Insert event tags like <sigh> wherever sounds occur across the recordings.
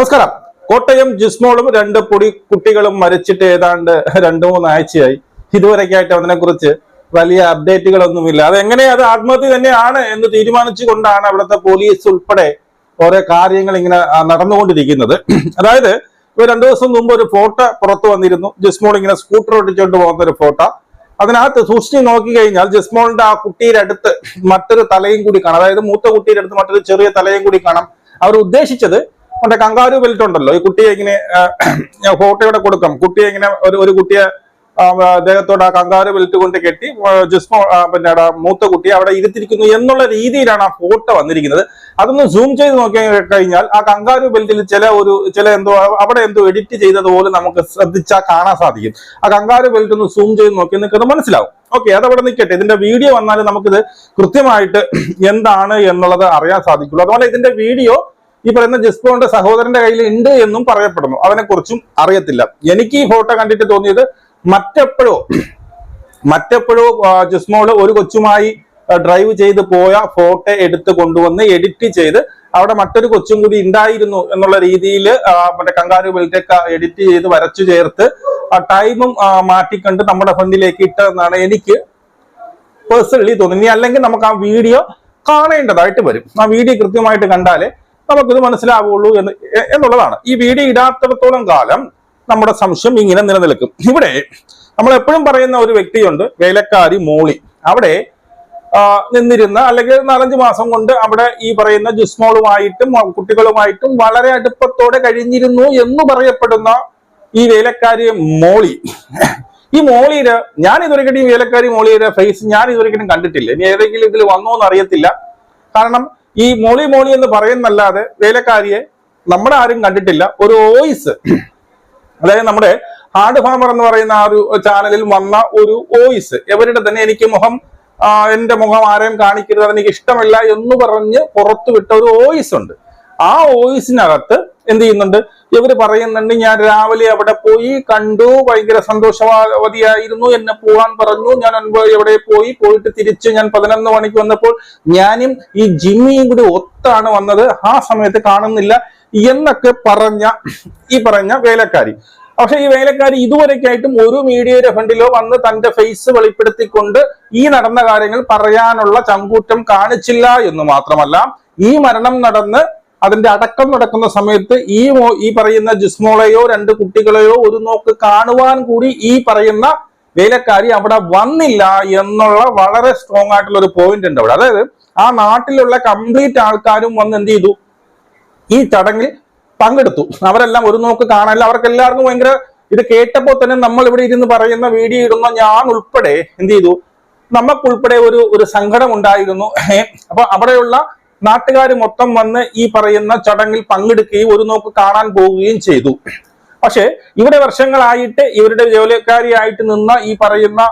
നമസ്കാരം. കോട്ടയം ജിസ്മോളും രണ്ട് പൊടി കുട്ടികളും മരിച്ചിട്ട് ഏതാണ്ട് രണ്ടു മൂന്നാഴ്ചയായി. ഇതുവരെക്കായിട്ട് അതിനെ കുറിച്ച് വലിയ അപ്ഡേറ്റുകളൊന്നുമില്ല. അത് എങ്ങനെ അത് ആത്മഹത്യ തന്നെയാണ് എന്ന് തീരുമാനിച്ചുകൊണ്ടാണ് അവിടുത്തെ പോലീസ് ഉൾപ്പെടെ ഓരോ കാര്യങ്ങൾ ഇങ്ങനെ നടന്നുകൊണ്ടിരിക്കുന്നത്. അതായത് ഇപ്പൊ രണ്ടു ദിവസം മുമ്പ് ഒരു ഫോട്ടോ പുറത്തു വന്നിരുന്നു. ജിസ്മോൾ ഇങ്ങനെ സ്കൂട്ടർ ഓടിച്ചുകൊണ്ട് പോകുന്ന ഒരു ഫോട്ടോ. അതിനകത്ത് സൂക്ഷിച്ച് നോക്കി കഴിഞ്ഞാൽ ജിസ്മോളിന്റെ ആ കുട്ടിയുടെ അടുത്ത് മറ്റൊരു തലയും കൂടി കാണാം. അതായത് മൂത്ത കുട്ടിയുടെ അടുത്ത് മറ്റൊരു ചെറിയ തലയും കൂടി കാണാം. അവർ ഉദ്ദേശിച്ചത് മറ്റേ കങ്കാരു ബെൽറ്റ് ഉണ്ടല്ലോ. ഈ കുട്ടിയെ ഇങ്ങനെ ഫോട്ടോയുടെ കൊടുക്കാം. കുട്ടിയെ ഇങ്ങനെ ഒരു ഒരു കുട്ടിയെ അദ്ദേഹത്തോട് ദേഹത്തോട് ആ കങ്കാരു ബെൽറ്റ് കൊണ്ട് കെട്ടി ജിസ്മോ പിന്നെ മൂത്ത കുട്ടി അവിടെ ഇരുത്തിരിക്കുന്നു എന്നുള്ള രീതിയിലാണ് ആ ഫോട്ടോ വന്നിരിക്കുന്നത്. അതൊന്ന് സൂം ചെയ്ത് നോക്കി കഴിഞ്ഞാൽ ആ കങ്കാരു ബെൽറ്റിൽ ചില ഒരു ചില എന്തോ അവിടെ എന്തോ എഡിറ്റ് ചെയ്തതുപോലെ നമുക്ക് ശ്രദ്ധിച്ചാൽ കാണാൻ സാധിക്കും. ആ കങ്കാരു ബെൽറ്റ് ഒന്ന് സൂം ചെയ്ത് നോക്കി നിങ്ങൾക്ക് മനസ്സിലാവും. ഓക്കെ അതവിടെ നിൽക്കട്ടെ ഇതിന്റെ വീഡിയോ വന്നാൽ നമുക്കിത് കൃത്യമായിട്ട് എന്താണ് എന്നുള്ളത് അറിയാൻ സാധിക്കുള്ളൂ. അതുപോലെ ഇതിന്റെ വീഡിയോ ഈ പറയുന്ന ജിസ്പോന്റെ സഹോദരന്റെ കയ്യിൽ ഉണ്ട് എന്നും പറയപ്പെടുന്നു. അതിനെക്കുറിച്ചും അറിയത്തില്ല. എനിക്ക് ഈ ഫോട്ടോ കണ്ടിട്ട് തോന്നിയത് മറ്റെപ്പോഴോ മറ്റെപ്പോഴോ ജിസ്മോൾ ഒരു കൊച്ചുമായി ഡ്രൈവ് ചെയ്ത് പോയ ഫോട്ടോ എടുത്ത് കൊണ്ടുവന്ന് എഡിറ്റ് ചെയ്ത് അവിടെ മറ്റൊരു കൊച്ചും കൂടി ഉണ്ടായിരുന്നു എന്നുള്ള രീതിയിൽ മറ്റേ കങ്കാരു ബെൽറ്റൊക്കെ എഡിറ്റ് ചെയ്ത് വരച്ചു ചേർത്ത് ടൈമും മാറ്റിക്കണ്ട് നമ്മുടെ ഫണ്ടിലേക്ക് ഇട്ടതെന്നാണ് എനിക്ക് പേഴ്സണലി തോന്നുന്നത്. ഇനി അല്ലെങ്കിൽ നമുക്ക് ആ വീഡിയോ കാണേണ്ടതായിട്ട് വരും. ആ വീഡിയോ കൃത്യമായിട്ട് കണ്ടാലേ നമുക്കിത് മനസ്സിലാവുള്ളൂ എന്ന് എന്നുള്ളതാണ്. ഈ വീഡിയോ ഇടാത്തിടത്തോളം കാലം നമ്മുടെ സംശയം ഇങ്ങനെ നിലനിൽക്കും. ഇവിടെ നമ്മൾ എപ്പോഴും പറയുന്ന ഒരു വ്യക്തിയുണ്ട് വേലക്കാരി മോളി. അവിടെ നിന്നിരുന്ന അല്ലെങ്കിൽ നാലഞ്ച് മാസം കൊണ്ട് അവിടെ ഈ പറയുന്ന ജിസ്മോളുമായിട്ടും കുട്ടികളുമായിട്ടും വളരെ അടുപ്പത്തോടെ കഴിഞ്ഞിരുന്നു എന്ന് പറയപ്പെടുന്ന ഈ വേലക്കാരി മോളി. ഈ മോളിയുടെ ഞാൻ ഇതുവരെയും ഈ വേലക്കാരി മോളിയുടെ ഫേസ് ഞാൻ ഇതുവരെയും കണ്ടിട്ടില്ല. ഇനി ഏതെങ്കിലും ഇതിൽ വന്നോ എന്ന് അറിയത്തില്ല. കാരണം ഈ മോളി മോളി എന്ന് പറയുന്നല്ലാതെ വേലക്കാരിയെ നമ്മുടെ ആരും കണ്ടിട്ടില്ല. ഒരു വോയിസ് അതായത് നമ്മുടെ ഹാർഡ് ഫാമർ എന്ന് പറയുന്ന ആ ഒരു ചാനലിൽ വന്ന ഒരു വോയിസ് എവരുടെ തന്നെ എനിക്ക് മുഖം എന്റെ മുഖം ആരെയും കാണിക്കരുത് അതെനിക്ക് ഇഷ്ടമല്ല എന്ന് പറഞ്ഞ് പുറത്തുവിട്ട ഒരു വോയിസ് ഉണ്ട്. ആ വോയിസിനകത്ത് എന്ത് ചെയ്യുന്നുണ്ട്? ഇവർ പറയുന്നുണ്ട് ഞാൻ രാവിലെ അവിടെ പോയി കണ്ടു ഭയങ്കര സന്തോഷവതിയായിരുന്നു എന്നെ പോകാൻ പറഞ്ഞു. ഞാൻ എവിടെ പോയി? പോയിട്ട് തിരിച്ച് ഞാൻ പതിനൊന്ന് മണിക്ക് വന്നപ്പോൾ ഞാനും ഈ ജിമ്മിയും കൂടി ഒത്താണ് വന്നത്. ആ സമയത്ത് കാണുന്നില്ല എന്നൊക്കെ പറഞ്ഞ ഈ പറഞ്ഞ വേലക്കാരി. പക്ഷെ ഈ വേലക്കാരി ഇതുവരെക്കായിട്ടും ഒരു മീഡിയയുടെ ഫണ്ടിലോ വന്ന് തന്റെ ഫേസ് വെളിപ്പെടുത്തിക്കൊണ്ട് ഈ നടന്ന കാര്യങ്ങൾ പറയാനുള്ള ചങ്കൂറ്റം കാണിച്ചില്ല എന്ന് മാത്രമല്ല ഈ മരണം നടന്ന് അതിന്റെ അടക്കം നടക്കുന്ന സമയത്ത് ഈ ഈ പറയുന്ന ജിസ്മോളെയോ രണ്ട് കുട്ടികളെയോ ഒരു നോക്ക് കാണുവാൻ കൂടി ഈ പറയുന്ന വേലക്കാരി അവിടെ വന്നില്ല എന്നുള്ള വളരെ സ്ട്രോങ് ആയിട്ടുള്ള ഒരു പോയിന്റ് ഉണ്ട് അവിടെ. അതായത് ആ നാട്ടിലുള്ള കംപ്ലീറ്റ് ആൾക്കാരും വന്ന് എന്ത് ചെയ്തു? ഈ ചടങ്ങിൽ പങ്കെടുത്തു. അവരെല്ലാം ഒരു നോക്ക് കാണാനില്ല. അവർക്ക് എല്ലാവർക്കും ഭയങ്കര ഇത് കേട്ടപ്പോൾ തന്നെ നമ്മൾ ഇവിടെ ഇരുന്ന് പറയുന്ന വീഡിയോ ഇടുന്ന ഞാൻ ഉൾപ്പെടെ എന്ത് ചെയ്തു? നമുക്കുൾപ്പെടെ ഒരു ഒരു സങ്കടം ഉണ്ടായിരുന്നു. അപ്പൊ അവിടെയുള്ള നാട്ടുകാർ മൊത്തം വന്ന് ഈ പറയുന്ന ചടങ്ങിൽ പങ്കെടുക്കുകയും ഒരു നോക്ക് കാണാൻ പോവുകയും ചെയ്തു. പക്ഷെ ഇവിടെ വർഷങ്ങളായിട്ട് ഇവരുടെ ജോലിക്കാരിയായിട്ട് നിന്ന ഈ പറയുന്ന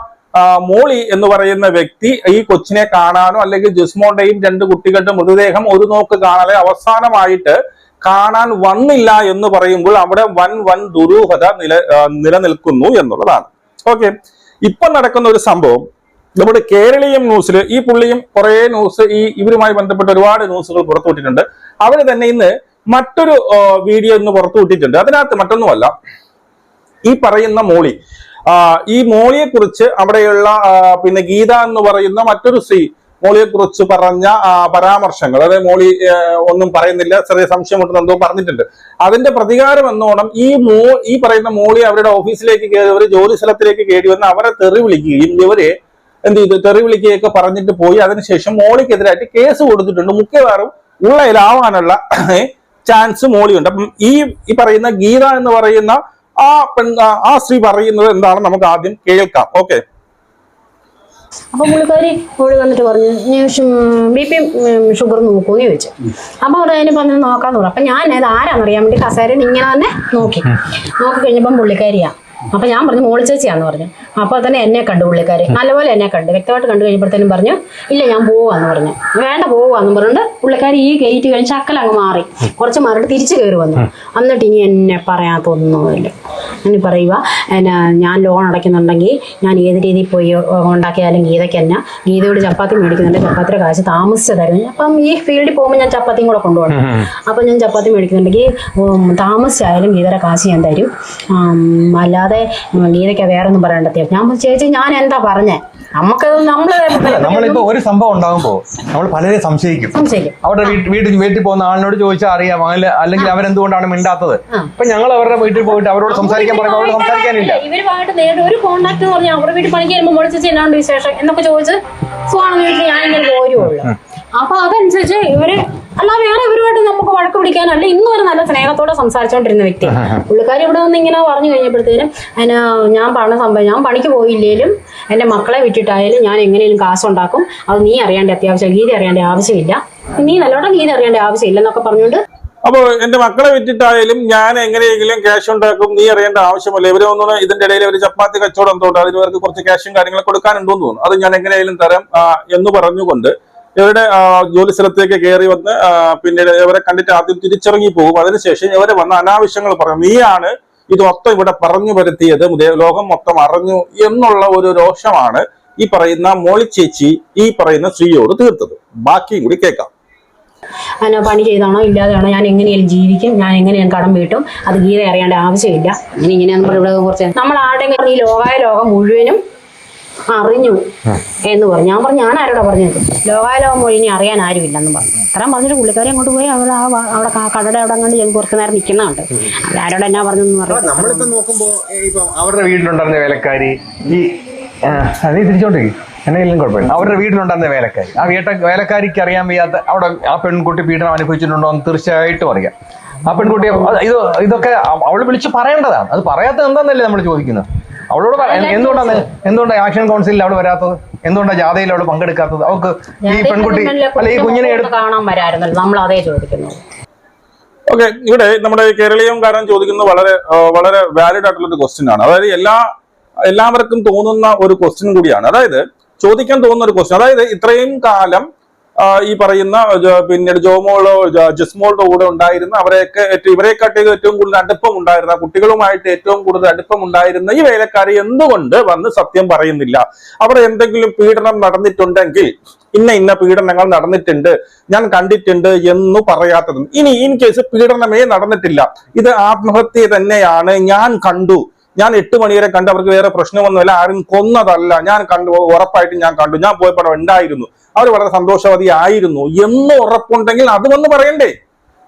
മോളി എന്ന് പറയുന്ന വ്യക്തി ഈ കൊച്ചിനെ കാണാനോ അല്ലെങ്കിൽ ജിസ്മോന്റെയും രണ്ട് കുട്ടികളുടെ മൃതദേഹം ഒരു നോക്ക് കാണാതെ അവസാനമായിട്ട് കാണാൻ വന്നില്ല എന്ന് പറയുമ്പോൾ അവിടെ വൻ വൻ ദുരൂഹത നില നിലനിൽക്കുന്നു എന്നുള്ളതാണ്. ഓക്കെ. ഇപ്പൊ നടക്കുന്ന ഒരു സംഭവം നമ്മുടെ കേരളീയം ന്യൂസിൽ ഈ പുള്ളിയും കുറേ ന്യൂസ് ഈ ഇവരുമായി ബന്ധപ്പെട്ട ഒരുപാട് ന്യൂസുകൾ പുറത്തുവിട്ടിട്ടുണ്ട്. അവർ തന്നെ ഇന്ന് മറ്റൊരു വീഡിയോ ഇന്ന് പുറത്തുവിട്ടിട്ടുണ്ട്. അതിനകത്ത് മറ്റൊന്നുമല്ല. ഈ പറയുന്ന മോളി ഈ മോളിയെ കുറിച്ച് അവിടെയുള്ള പിന്നെ ഗീത എന്ന് പറയുന്ന മറ്റൊരു സ്ത്രീ മോളിയെ കുറിച്ച് പറഞ്ഞ പരാമർശങ്ങൾ അതായത് മോളി ഒന്നും പറയുന്നില്ല ചെറിയ സംശയമുണ്ടെന്ന് എന്തോ പറഞ്ഞിട്ടുണ്ട്. അതിന്റെ പ്രതികാരം എന്നോണം ഈ മോ ഈ പറയുന്ന മോളി അവരുടെ ഓഫീസിലേക്ക് കയറി ജോലി സ്ഥലത്തിലേക്ക് കയറി വന്ന് അവരെ തെറി വിളിക്കുകയും ഇവരെ എന്ത് ചെയ്തു? തെറി വിളിക്കുകയൊക്കെ പറഞ്ഞിട്ട് പോയി. അതിനുശേഷം മോളിക്കെതിരായിട്ട് കേസ് കൊടുത്തിട്ടുണ്ട്. മുഖ്യവാറും ഉള്ളയിലാവാനുള്ള ചാൻസ് മോളിയുണ്ട്. അപ്പം ഈ ഈ പറയുന്ന ഗീത എന്ന് പറയുന്ന ആ പെൺ ആ- സ്ത്രീ പറയുന്നത് എന്താണ് നമുക്ക് ആദ്യം കേൾക്കാം. ഓക്കെ. അപ്പൊ പുള്ളിക്കാരി മോളി വന്നിട്ട് പറഞ്ഞു ബി പി ഷുഗർ നോക്കൂന്ന് ചോദിച്ചു. അപ്പൊ അവിടെ അതിന് പറഞ്ഞു നോക്കാന്ന് പറഞ്ഞു. അപ്പൊ ഞാൻ അത് ആരാന്നറിയാൻ വേണ്ടി കസേരയിൽ ഇങ്ങനെ തന്നെ നോക്കി. നോക്കി കഴിഞ്ഞപ്പം പുള്ളിക്കാരിയാ അപ്പൊ ഞാൻ പറഞ്ഞു മോളി ചേച്ചിയാന്ന് പറഞ്ഞു. അപ്പൊ തന്നെ എന്നെ കണ്ടു പുള്ളിക്കാരി. നല്ലപോലെ എന്നെ കണ്ടു. വ്യക്തമായിട്ട് കണ്ടു കഴിഞ്ഞപ്പോഴത്തേനും പറഞ്ഞു ഇല്ല ഞാൻ പോവാന്ന് പറഞ്ഞു. വേണ്ട പോവാന്ന് പറഞ്ഞിട്ട് പുള്ളിക്കാരി ഈ ഗേറ്റ് കഴിഞ്ഞ് ചക്കലങ്ങ് മാറി. കുറച്ച് മാറിയിട്ട് തിരിച്ചു കയറി വന്നു. എന്നിട്ട് ഇനി എന്നെ പറയാത്തൊന്നുമില്ല. ഇനി പറയുക. എന്നാ ഞാൻ ലോൺ അടയ്ക്കുന്നുണ്ടെങ്കിൽ ഞാൻ ഏത് രീതിയിൽ പോയി ഉണ്ടാക്കിയാലും ഗീതയ്ക്ക് തന്നെ. ഗീതയോട് ചപ്പാത്തി മേടിക്കുന്നുണ്ട്. ചപ്പാത്തിയുടെ കാശ് താമസിച്ചതായിരുന്നു. അപ്പം ഈ ഫീൽഡിൽ പോകുമ്പോൾ ഞാൻ ചപ്പാത്തിയും കൂടെ കൊണ്ടുപോകണം. അപ്പം ഞാൻ ചപ്പാത്തി മേടിക്കുന്നുണ്ടെങ്കിൽ താമസിച്ചായാലും ഗീതയുടെ കാശ് ഞാൻ തരും. അല്ലാതെ ഗീതയ്ക്ക് വേറെ ഒന്നും പറയേണ്ട അത്യാവശ്യം ഞാൻ ചേച്ചി ഞാൻ എന്താ പറഞ്ഞേ? നമ്മളിപ്പോ ഒരു സംഭവം ഉണ്ടാകുമ്പോ നമ്മൾ പലരെ സംശയിക്കും. സംശയിക്കും. അവരുടെ വീട്ടിൽ വീട്ടിൽ പോകുന്ന ആളിനോട് ചോദിച്ചാൽ അറിയാം. അല്ല- അല്ലെങ്കിൽ അവരെന്തുകൊണ്ടാണ് മിണ്ടാത്തത്? അപ്പൊ ഞങ്ങൾ അവരുടെ വീട്ടിൽ പോയിട്ട് അവരോട് സംസാരിക്കാൻ പറയുമ്പോൾ അവരോട് സംസാരിക്കാനില്ല ഇവരുമായിട്ട് നേരിട്ട് ഒരു കോണ്ടാക്ട് എന്ന് പറഞ്ഞാൽ അവരുടെ വീട്ടിൽ പണിക്ക് വരുമ്പോൾ വിശേഷം? എന്നൊക്കെ ചോദിച്ച് സുഖാണെന്ന് ചോദിച്ചാൽ ഞാൻ ഇങ്ങനെ പോരുള്ളൂ അപ്പൊ അതനുസരിച്ച് ഇവർ അല്ല വേറെ ഇവരുമായിട്ട് നമുക്ക് വഴക്ക് പിടിക്കാനല്ല ഇന്നും ഒരു നല്ല സ്നേഹത്തോടെ സംസാരിച്ചുകൊണ്ടിരുന്ന വ്യക്തി. പുള്ളിക്കാരി ഇവിടെ വന്ന് ഇങ്ങനെ പറഞ്ഞു കഴിഞ്ഞപ്പോഴത്തേനും അതിന് ഞാൻ പറഞ്ഞ സംഭവം ഞാൻ പണിക്ക് പോയില്ലേലും എന്റെ മക്കളെ വിട്ടിട്ടായാലും ഞാൻ എങ്ങനെയും കാശുണ്ടാക്കും. അത് നീ അറിയേണ്ട അത്യാവശ്യം ഗീത അറിയേണ്ട ആവശ്യമില്ല. നീ നല്ലോണം ഗീത അറിയേണ്ട ആവശ്യമില്ല എന്നൊക്കെ പറഞ്ഞുകൊണ്ട് അപ്പൊ എന്റെ മക്കളെ വിറ്റിട്ടായാലും ഞാൻ എങ്ങനെയെങ്കിലും ക്യാഷ് ഉണ്ടാക്കും നീ അറിയേണ്ട ആവശ്യമല്ല? ഇവരെ ഒന്നും ഇതിന്റെ ഇടയിൽ ഒരു ചപ്പാത്തി കച്ചവടം തോട്ടെ അതിന് ഇവർക്ക് കുറച്ച് ക്യാഷും കാര്യങ്ങളും കൊടുക്കാനുണ്ടോ എന്ന് തോന്നുന്നു. അത് ഞാൻ എങ്ങനെയായാലും തരാം എന്ന് പറഞ്ഞുകൊണ്ട് ഇവരുടെ ജോലിസ്ഥലത്തേക്ക് ജോലി സ്ഥലത്തേക്ക് കയറി വന്ന് പിന്നെ പിന്നീട് ഇവരെ കണ്ടിട്ട് ആദ്യം തിരിച്ചിറങ്ങി പോകും. അതിനുശേഷം ഇവരെ വന്ന് അനാവശ്യങ്ങൾ പറഞ്ഞു നീയാണ് ഇത് മൊത്തം ഇവിടെ പറഞ്ഞു വരുത്തിയത് ലോകം മൊത്തം അറിഞ്ഞു എന്നുള്ള ഒരു രോഷമാണ് ഈ പറയുന്ന മോളി ചേച്ചി ഈ പറയുന്ന സ്ത്രീയോട് തീർത്തത്. ബാക്കിയും കൂടി കേൾക്കാം. അങ്ങനെ പണി ചെയ്താണോ ഇല്ലാതെയാണോ? ഞാൻ എങ്ങനെയും ജീവിക്കും? ഞാൻ എങ്ങനെയും കടം വീട്ടും? അത് ഗീത അറിയേണ്ട ആവശ്യമില്ല. ഇങ്ങനെ ഇങ്ങനെയാണെന്ന് ഇവിടെ കുറച്ച് നമ്മൾ ആരുടെങ്കിലും ഈ ലോകായ ലോകം മുഴുവനും അറിഞ്ഞു. എന്ന് പറഞ്ഞു. ഞാൻ പറഞ്ഞു ഞാൻ ആരോടാ പറഞ്ഞത്? ലോകാലോകം പോയി ഇനി അറിയാൻ ആരുമില്ലെന്ന് പറഞ്ഞു. അത്രയും പറഞ്ഞിട്ട് പുള്ളിക്കാരി അങ്ങോട്ട് പോയി അവൾ ആ അവിടെ കടയുടെ അവിടെ അങ്ങോട്ട് ഞാൻ കുറച്ച് നേരം നിൽക്കുന്നുണ്ട്. അവരാരോട് എന്നാ പറഞ്ഞെന്ന് പറഞ്ഞു നമ്മളിപ്പോ നോക്കുമ്പോ ഇപ്പൊ അവരുടെ വീട്ടിലുണ്ടായിരുന്ന വേലക്കാരി ഈ എന്നെങ്കിലും കുഴപ്പമില്ല. അവരുടെ വീട്ടിലുണ്ടായിരുന്ന വേലക്കാരി. ആ വീട്ട വേലക്കാരിക്ക് അറിയാൻ വയ്യാത്ത അവിടെ ആ പെൺകുട്ടി പീഡനം അനുഭവിച്ചിട്ടുണ്ടോ എന്ന് തീർച്ചയായിട്ടും അറിയാം. ആ പെൺകുട്ടി ഇത് ഇതൊക്കെ അവൾ അവൾ വിളിച്ച് പറയേണ്ടതാണ്. അത് പറയാത്തത് എന്താന്നല്ലേ നമ്മൾ ചോദിക്കുന്നത്? അവളോട് പറ- എന്തുകൊണ്ടാണ് എന്തുകൊണ്ടാണ് ആക്ഷൻ കൗൺസിലിൽ അവൾ വരാത്തത്? എന്തുകൊണ്ടാണ് ജാഥയിൽ അവൾ പങ്കെടുക്കാത്തത്? അവൾക്ക് ഈ പെൺകുട്ടി അല്ല ഈ കുഞ്ഞിനെ എടുത്ത് കാണാൻ വരായിരുന്നല്ലോ നമ്മൾ അതേ ചോദിക്കുന്നു. ഓക്കെ ഇവിടെ നമ്മുടെ കേരളീയംകാരൻ ചോദിക്കുന്നത് വളരെ വളരെ വാലിഡ് ആയിട്ടുള്ള ഒരു ക്വസ്റ്റ്യൻ ആണ്. അതായത് എല്ലാ എല്ലാവർക്കും തോന്നുന്ന ഒരു ക്വസ്റ്റ്യൻ കൂടിയാണ്. അതായത് ചോദിക്കാൻ തോന്നുന്ന ഒരു ക്വസ്റ്റ്യൻ അതായത് ഇത്രയും കാലം ഈ പറയുന്ന പിന്നെ പിന്നീട് ജോമോളോ ജസ്മോളുടെ കൂടെ ഉണ്ടായിരുന്ന അവരെയൊക്കെ ഏറ്റവും ഇവരെക്കാട്ടി ഏറ്റവും കൂടുതൽ അടുപ്പം ഉണ്ടായിരുന്ന കുട്ടികളുമായിട്ട് ഏറ്റവും കൂടുതൽ അടുപ്പം ഉണ്ടായിരുന്ന ഈ വേലക്കാരി എന്തുകൊണ്ട് വന്ന് സത്യം പറയുന്നില്ല? അവിടെ എന്തെങ്കിലും പീഡനം നടന്നിട്ടുണ്ടെങ്കിൽ ഇന്ന ഇന്ന പീഡനങ്ങൾ നടന്നിട്ടുണ്ട് ഞാൻ കണ്ടിട്ടുണ്ട് എന്ന് പറയാത്തത്. ഇനി ഇൻ കേസ് പീഡനമേ നടന്നിട്ടില്ല. ഇത് ആത്മഹത്യ തന്നെയാണ് ഞാൻ കണ്ടു. ഞാൻ എട്ട് മണിവരെ കണ്ട് അവർക്ക് വേറെ പ്രശ്നമൊന്നുമില്ല. ആരും കൊന്നതല്ല. ഞാൻ കണ്ടു ഉറപ്പായിട്ടും ഞാൻ കണ്ടു. ഞാൻ പോയപ്പോൾ ഉണ്ടായിരുന്നു. അവർ വളരെ സന്തോഷവതി ആയിരുന്നു എന്ന് ഉറപ്പുണ്ടെങ്കിൽ അത് വന്ന് പറയണ്ടേ?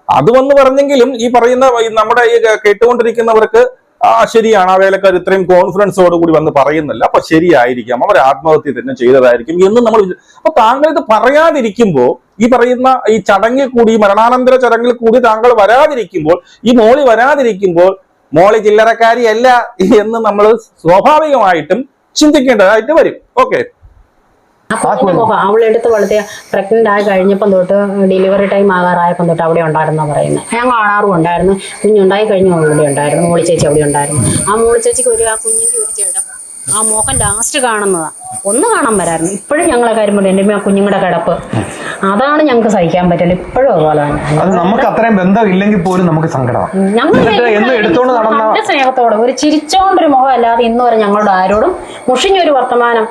അത് വന്ന് പറഞ്ഞെങ്കിലും ഈ പറയുന്ന നമ്മുടെ ഈ കേട്ടുകൊണ്ടിരിക്കുന്നവർക്ക് ആ ശരിയാണ്. ആ വേലക്കാർ ഇത്രയും കോൺഫിഡൻസോട് കൂടി വന്ന് പറയുന്നില്ല. അപ്പൊ ശരിയായിരിക്കാം. അവർ ആത്മഹത്യ തന്നെ ചെയ്തതായിരിക്കും എന്ന് നമ്മൾ അപ്പൊ താങ്കൾ ഇത് പറയാതിരിക്കുമ്പോൾ ഈ പറയുന്ന ഈ ചടങ്ങിൽ കൂടി മരണാനന്തര ചടങ്ങിൽ കൂടി താങ്കൾ വരാതിരിക്കുമ്പോൾ ഈ മോളി വരാതിരിക്കുമ്പോൾ മോളി ചില്ലറക്കാരിയല്ല എന്ന് നമ്മൾ സ്വാഭാവികമായിട്ടും ചിന്തിക്കേണ്ടതായിട്ട് വരും. ഓക്കെ അവളെടുത്ത് വളർത്തിയ പ്രഗ്നന്റ് ആയി കഴിഞ്ഞപ്പം തൊട്ട് ഡെലിവറി ടൈം ആകാറായപ്പം തൊട്ട് അവിടെ ഉണ്ടായിരുന്നു പറയുന്നത് ഞാൻ കാണാറും ഉണ്ടായിരുന്നു. കുഞ്ഞുണ്ടായി കഴിഞ്ഞ അവിടെ ഉണ്ടായിരുന്നു. മോളി ചേച്ചി അവിടെ ഉണ്ടായിരുന്നു. ആ മോളി ചേച്ചിക്ക് ഒരു ആ കുഞ്ഞിന്റെ ഒരു ചേട്ടം ആ മോഹൻ ലാസ്റ്റ് കാണുന്നതാ. ഒന്ന് കാണാൻ വരായിരുന്നു. ഇപ്പോഴും ഞങ്ങളെ കാര്യം പറഞ്ഞു എന്റെ ആ കുഞ്ഞുങ്ങളുടെ കിടപ്പ്. അതാണ് ഞങ്ങൾക്ക് സഹിക്കാൻ പറ്റില്ല. ഇപ്പോഴും അതുപോലെ തന്നെ. അത് നമുക്ക് അത്രയും ബന്ധം ഇല്ലെങ്കിൽ പോലും നമുക്ക് സങ്കടമാണ് എന്നിട്ട് എന്നും എടുത്തോണ്ട് നടന്ന നല്ല സ്നേഹത്തോടെ ഒരു ചിരിച്ചോണ്ടൊരു മുഖം അല്ലാതെ ഇന്ന് വരെ ഞങ്ങളോട് ആരോടും മുഷിഞ്ഞൊരു വർത്തമാനം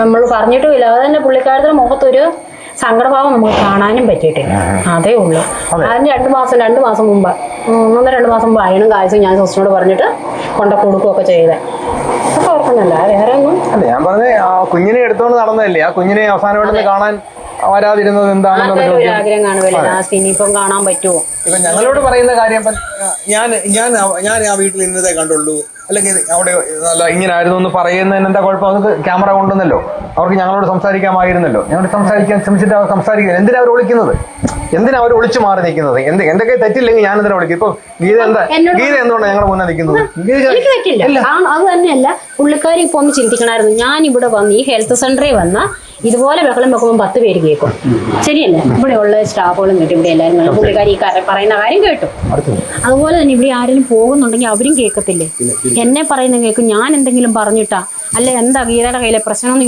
നമ്മൾ പറഞ്ഞിട്ടുമില്ല. അത് തന്നെ പുള്ളിക്കാരത്തിന്റെ മുഖത്തൊരു സങ്കടഭാവം നമുക്ക് കാണാനും പറ്റിയിട്ടില്ല. അതേ ഉള്ളൂ. അതിന് രണ്ട് മാസം രണ്ട് മാസം മുമ്പ് രണ്ടു രണ്ട് മാസം മുമ്പ് അയണും കാഴ്ചയും ഞാൻ സിസ്റ്ററിനോട് പറഞ്ഞിട്ട് കൊണ്ട കൊടുക്കുകയൊക്കെ ചെയ്തേ. അപ്പൊ ഓർക്കുന്നില്ല വേറെ ഒന്നും? അല്ല ഞാൻ പറഞ്ഞേ ആ കുഞ്ഞിനെ എടുത്തോണ്ട് നടന്നതല്ലേ? ആ കുഞ്ഞിനെ അവസാനമായിട്ട് കാണാൻ വരാതിരുന്നത് എന്താണെന്നുള്ള ആഗ്രഹം കാണാൻ പറ്റുമോ? ഇപ്പൊ ഞങ്ങളോട് പറയുന്ന കാര്യം ഞാൻ ഞാൻ ഞാൻ ആ വീട്ടിൽ ഇന്നതേ കണ്ടുള്ളൂ. അല്ലെങ്കിൽ അവിടെ നല്ല ഇങ്ങനെ ആയിരുന്നു എന്ന് പറയുന്നതിന് എന്താ കുഴപ്പം? അത് ക്യാമറ കൊണ്ടുവന്നല്ലോ. അവർക്ക് ഞങ്ങളോട് സംസാരിക്കാമായിരുന്നല്ലോ. ഞങ്ങളോട് സംസാരിക്കാൻ ശ്രമിച്ചിട്ട് അവർ സംസാരിക്കുന്നത് എന്തിനാ അവർ വിളിക്കുന്നത്? എന്തിനാ അവർ ഒളിച്ചു മാറി നിൽക്കുന്നത്? എന്ത് എന്തൊക്കെ തെറ്റില്ലെങ്കിൽ ഞാൻ എന്തിനാ വിളിക്കും? ഇപ്പൊ ഗീത എന്താ ഗീത എന്തുകൊണ്ടാണ് ഞങ്ങളുടെ മുന്നേ നിൽക്കുന്നത്? എനിക്ക് അത് തന്നെയല്ല. പുള്ളിക്കാരി ഇപ്പൊ ഒന്ന് ചിന്തിക്കണമായിരുന്നു ഞാൻ ഇവിടെ വന്ന് ഈ ഹെൽത്ത് സെന്ററിൽ വന്ന ഇതുപോലെ ബഹളം വെക്കുമ്പോൾ പത്ത് പേര് കേൾക്കും. ശരിയല്ലേ? ഇവിടെ ഉള്ള സ്റ്റാഫുകളും കേട്ടു ഇവിടെ എല്ലാവരും. പുള്ളിക്കാരി ഈ പറയുന്ന കാര്യം കേട്ടു. അതുപോലെ തന്നെ ഇവിടെ ആരെങ്കിലും പോകുന്നുണ്ടെങ്കിൽ അവരും കേൾക്കത്തില്ലേ? എന്നെ പറയുന്ന കേൾക്കും. ഞാൻ എന്തെങ്കിലും പറഞ്ഞിട്ടാ? അല്ലെ എന്താ ഗീതയുടെ കയ്യിലെ പ്രശ്നം എന്ന്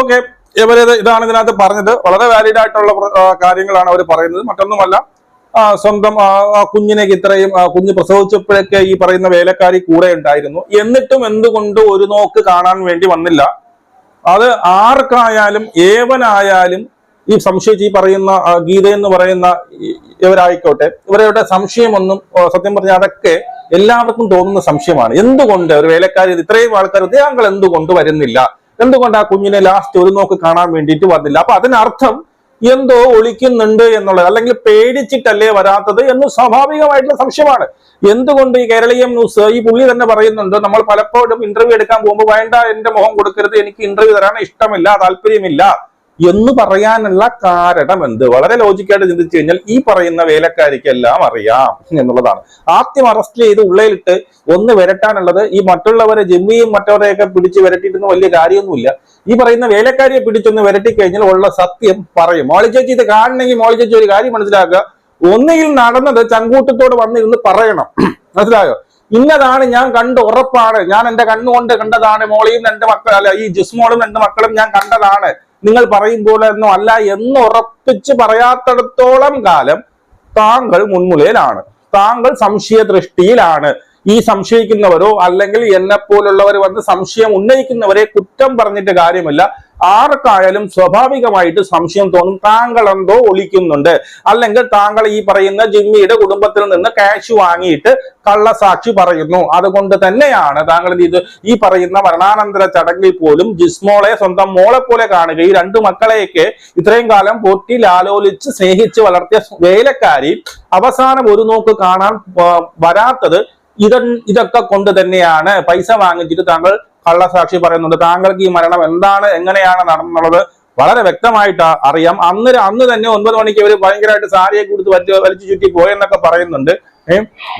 ഓക്കെ. ഇവരത് ഇതാണ് ഇതിനകത്ത് പറഞ്ഞത്. വളരെ വാലിഡ് ആയിട്ടുള്ള കാര്യങ്ങളാണ് അവർ പറയുന്നത്. മറ്റൊന്നുമല്ല സ്വന്തം കുഞ്ഞിനേക്ക് ഇത്രയും കുഞ്ഞ് പ്രസവിച്ചപ്പോഴൊക്കെ ഈ പറയുന്ന വേലക്കാരി കൂടെ ഉണ്ടായിരുന്നു. എന്നിട്ടും എന്തുകൊണ്ട് ഒരു നോക്ക് കാണാൻ വേണ്ടി വന്നില്ല? അത് ആർക്കായാലും ഏവനായാലും ഈ സംശയിച്ച് ഈ പറയുന്ന ഗീത എന്ന് പറയുന്ന ഇവരായിക്കോട്ടെ. ഇവരുടെ സംശയമൊന്നും സത്യം പറഞ്ഞാൽ അതൊക്കെ എല്ലാവർക്കും തോന്നുന്ന സംശയമാണ്. എന്തുകൊണ്ട് ഒരു വേലക്കാരി ഇത്രയും ആൾക്കാർ ഞങ്ങൾ എന്തുകൊണ്ട് വരുന്നില്ല? എന്തുകൊണ്ട് ആ കുഞ്ഞിനെ ലാസ്റ്റ് ഒരു നോക്ക് കാണാൻ വേണ്ടിയിട്ട് വന്നില്ല? അപ്പൊ അതിനർത്ഥം എന്തോ ഒളിക്കുന്നുണ്ട് എന്നുള്ളത് അല്ലെങ്കിൽ പേടിച്ചിട്ടല്ലേ വരാത്തത് എന്ന് സ്വാഭാവികമായിട്ടുള്ള സംശയമാണ്. എന്തുകൊണ്ട് ഈ കേരളീയം ന്യൂസ് ഈ പുള്ളി തന്നെ പറയുന്നുണ്ട് നമ്മൾ പലപ്പോഴും ഇന്റർവ്യൂ എടുക്കാൻ പോകുമ്പോൾ വേണ്ട എന്റെ മുഖം കൊടുക്കരുത് എനിക്ക് ഇന്റർവ്യൂ തരാൻ ഇഷ്ടമില്ല താല്പര്യമില്ല. എന്ന് പറയാനുള്ള കാരണം എന്ത്? വളരെ ലോജിക്കായിട്ട് ചിന്തിച്ചു കഴിഞ്ഞാൽ ഈ പറയുന്ന വേലക്കാരിക്കെല്ലാം അറിയാം എന്നുള്ളതാണ്. ആദ്യം അറസ്റ്റ് ചെയ്ത് ഉള്ളിലിട്ട് ഒന്ന് വരട്ടാനുള്ളത് ഈ മറ്റുള്ളവരെ ജിമ്മിയും മറ്റവരെയൊക്കെ പിടിച്ച് വരട്ടിയിട്ടൊന്നും വലിയ കാര്യമൊന്നുമില്ല. ഈ പറയുന്ന വേലക്കാരിയെ പിടിച്ചൊന്ന് വരട്ടി കഴിഞ്ഞാൽ ഉള്ള സത്യം പറയും. മോളി ചേച്ചി ഇത് കാണണമെങ്കിൽ മോളി ചേച്ചി ഒരു കാര്യം മനസ്സിലാക്കുക. ഒന്നിൽ നടന്നത് ചങ്കൂട്ടത്തോട് വന്നിരുന്ന് പറയണം. <clears throat> മനസ്സിലായോ? ഇന്നതാണ് ഞാൻ കണ്ട് ഉറപ്പാണ്. ഞാൻ എന്റെ കണ്ണുകൊണ്ട് കണ്ടതാണ് മോളിയും രണ്ട് മക്കൾ അല്ല ഈ ജിസ്മോളും രണ്ട് മക്കളും ഞാൻ കണ്ടതാണ്. നിങ്ങൾ പറയുമ്പോൾ ഒന്നും അല്ല എന്ന് ഉറപ്പിച്ച് പറയാത്തടത്തോളം കാലം താങ്കൾ മുൻമുലയിലാണ് താങ്കൾ സംശയ ദൃഷ്ടിയിലാണ് ഈ സംശയിക്കുന്നവരോ അല്ലെങ്കിൽ എന്നെ പോലുള്ളവർ വന്ന് സംശയം ഉന്നയിക്കുന്നവരെ കുറ്റം പറഞ്ഞിട്ട് കാര്യമില്ല. ആർക്കായാലും സ്വാഭാവികമായിട്ട് സംശയം തോന്നും താങ്കൾ എന്തോ ഒളിക്കുന്നുണ്ട്. അല്ലെങ്കിൽ താങ്കൾ ഈ പറയുന്ന ജിമ്മിയുടെ കുടുംബത്തിൽ നിന്ന് ക്യാഷ് വാങ്ങിയിട്ട് കള്ളസാക്ഷി പറയുന്നു. അതുകൊണ്ട് തന്നെയാണ് താങ്കൾ ഇത് ഈ പറയുന്ന മരണാനന്തര ചടങ്ങിൽ പോലും ജിസ്മോളെ സ്വന്തം മോളെ പോലെ കാണുക. ഈ രണ്ടു മക്കളെയൊക്കെ ഇത്രയും കാലം പൊട്ടി ലാലോലിച്ച് സ്നേഹിച്ച് വളർത്തിയ വേലക്കാരി അവസാനം ഒരു നോക്ക് കാണാൻ വരാത്തത് ഇത ഇതൊക്കെ കൊണ്ട് തന്നെയാണ്. പൈസ വാങ്ങിച്ചിട്ട് താങ്കൾ കള്ളസാക്ഷി പറയുന്നുണ്ട്. താങ്കൾക്ക് ഈ മരണം എന്താണ് എങ്ങനെയാണ് നടന്നുള്ളത് വളരെ വ്യക്തമായിട്ട് അറിയാം. അന്ന് അന്ന് തന്നെ ഒൻപത് മണിക്ക് അവർ ഭയങ്കരമായിട്ട് സാരിയെ കൊടുത്ത് വലിച്ചു വലിച്ചു ചുറ്റി പോയെന്നൊക്കെ പറയുന്നുണ്ട്.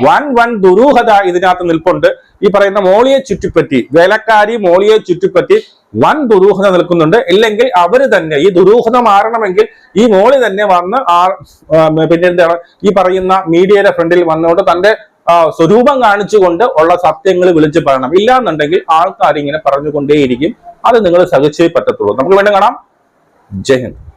വൻ വൻ ദുരൂഹത ഇതിനകത്ത് നിൽപ്പുണ്ട്. ഈ പറയുന്ന മോളിയെ ചുറ്റിപ്പറ്റി വേലക്കാരി മോളിയെ ചുറ്റിപ്പറ്റി വൻ ദുരൂഹത നിൽക്കുന്നുണ്ട്. ഇല്ലെങ്കിൽ അവർ തന്നെ ഈ ദുരൂഹത മാറണമെങ്കിൽ ഈ മോളി തന്നെ വന്ന് ആ പിന്നെ എന്താണ് ഈ പറയുന്ന മീഡിയയുടെ ഫ്രണ്ടിൽ വന്നുകൊണ്ട് തന്റെ സ്വരൂപം കാണിച്ചുകൊണ്ട് ഉള്ള സത്യങ്ങൾ വിളിച്ചു പറയണം. ഇല്ലാന്നുണ്ടെങ്കിൽ ആൾക്കാർ ഇങ്ങനെ പറഞ്ഞുകൊണ്ടേയിരിക്കും. അത് നിങ്ങൾ സഹിച്ചേ പറ്റത്തുള്ളൂ. നമുക്ക് വേണ്ട കാണാം. ജയ് ഹിന്ദ്.